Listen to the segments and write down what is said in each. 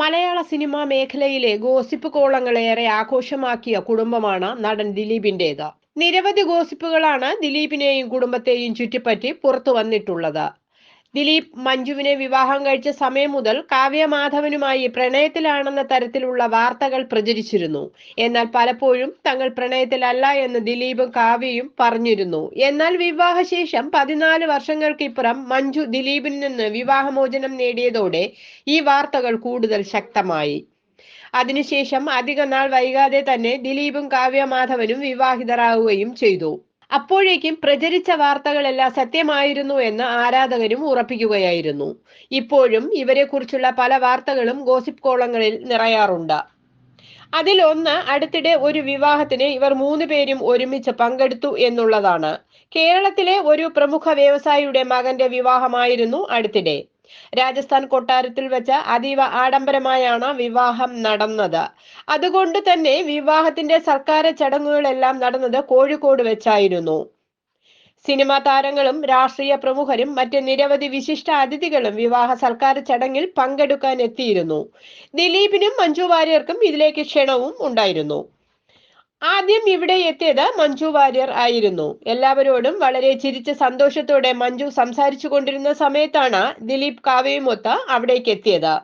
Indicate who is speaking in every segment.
Speaker 1: മലയാള cinema മേഖലയിലെ gossip കോളങ്ങളേറെ ആഘോഷമാക്കിയ കുടുംബമാണ് നടൻ ദിലീപിന്റേത്. നിരവധി ഗോസിപ്പുകളാണ് ദിലീപിനെയും കുടുംബത്തെയും ചുറ്റിപ്പറ്റി പുറത്തു വന്നിട്ടുള്ളത്. ദിലീപ് മഞ്ജുവിനെ വിവാഹം കഴിച്ച സമയം മുതൽ കാവ്യ മാധവനുമായി പ്രണയത്തിലാണെന്ന തരത്തിലുള്ള വാർത്തകൾ പ്രചരിച്ചിരുന്നു. എന്നാൽ പലപ്പോഴും തങ്ങൾ പ്രണയത്തിലല്ല എന്ന് ദിലീപും കാവ്യയും പറഞ്ഞിരുന്നു. എന്നാൽ വിവാഹശേഷം പതിനാല് വർഷങ്ങൾക്കിപ്പുറം മഞ്ജു ദിലീപിൽ നിന്ന് വിവാഹമോചനം നേടിയതോടെ ഈ വാർത്തകൾ കൂടുതൽ ശക്തമായി. അതിനുശേഷം അധിക നാൾ വൈകാതെ തന്നെ ദിലീപും കാവ്യ മാധവനും വിവാഹിതരാകുകയും ചെയ്തു. അപ്പോഴേക്കും പ്രചരിച്ച വാർത്തകളെല്ലാം സത്യമായിരുന്നു എന്ന് ആരാധകരും ഉറപ്പിക്കുകയായിരുന്നു. ഇപ്പോഴും ഇവരെക്കുറിച്ചുള്ള പല വാർത്തകളും ഗോസിപ്പ് കോളങ്ങളിൽ നിറയാറുണ്ട്. അതിലൊന്ന് അടുത്തിടെ ഒരു വിവാഹത്തിന് ഇവർ മൂന്ന് പേരും ഒരുമിച്ച് പങ്കെടുത്തു എന്നുള്ളതാണ്. കേരളത്തിലെ ഒരു പ്രമുഖ വ്യവസായിയുടെ മകന്റെ വിവാഹമായിരുന്നു അടുത്തിടെ. രാജസ്ഥാൻ കൊട്ടാരത്തിൽ വെച്ച അതീവ ആഡംബരമായാണ് വിവാഹം നടന്നത്. അതുകൊണ്ട് തന്നെ വിവാഹത്തിന്റെ സർക്കാർ ചടങ്ങുകളെല്ലാം നടന്നത് കോഴിക്കോട് വെച്ചായിരുന്നു. സിനിമാ താരങ്ങളും രാഷ്ട്രീയ പ്രമുഖരും മറ്റ് നിരവധി വിശിഷ്ട അതിഥികളും വിവാഹ സർക്കാർ ചടങ്ങിൽ പങ്കെടുക്കാൻ എത്തിയിരുന്നു ദിലീപിനും മഞ്ജു വാര്യർക്കും ഇതിലേക്ക് ക്ഷണവും ഉണ്ടായിരുന്നു. ആദ്യം ഇവിടെ എത്തിയത് മഞ്ജു വാര്യർ ആയിരുന്നു. എല്ലാവരോടും വളരെ ചിരിച്ച് സന്തോഷത്തോടെ മഞ്ജു സംസാരിച്ചു കൊണ്ടിരുന്ന സമയത്താണ് ദിലീപ് കാവ്യയുമൊത്ത് അവിടേക്ക് എത്തിയത്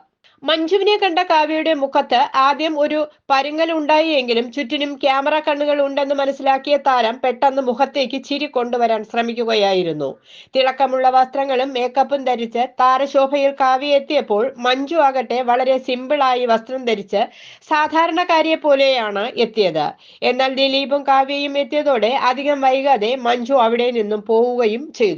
Speaker 1: മഞ്ജുവിനെ കണ്ട കാവ്യയുടെ മുഖത്ത് ആദ്യം ഒരു പരുങ്ങൽ ഉണ്ടായി എങ്കിലും ചുറ്റിനും ക്യാമറ കണ്ണുകൾ ഉണ്ടെന്ന് മനസ്സിലാക്കിയ താരം പെട്ടെന്ന് മുഖത്തേക്ക് ചിരി കൊണ്ടുവരാൻ ശ്രമിക്കുകയായിരുന്നു. തിളക്കമുള്ള വസ്ത്രങ്ങളും മേക്കപ്പും ധരിച്ച് താരശോഭയിൽ കാവ്യ എത്തിയപ്പോൾ മഞ്ജു ആകട്ടെ വളരെ സിമ്പിളായി വസ്ത്രം ധരിച്ച് സാധാരണക്കാരിയെ പോലെയാണ് എത്തിയത്. എന്നാൽ ദിലീപും കാവ്യയും എത്തിയതോടെ അധികം വൈകാതെ മഞ്ജു അവിടെ നിന്നും പോവുകയും ചെയ്തു.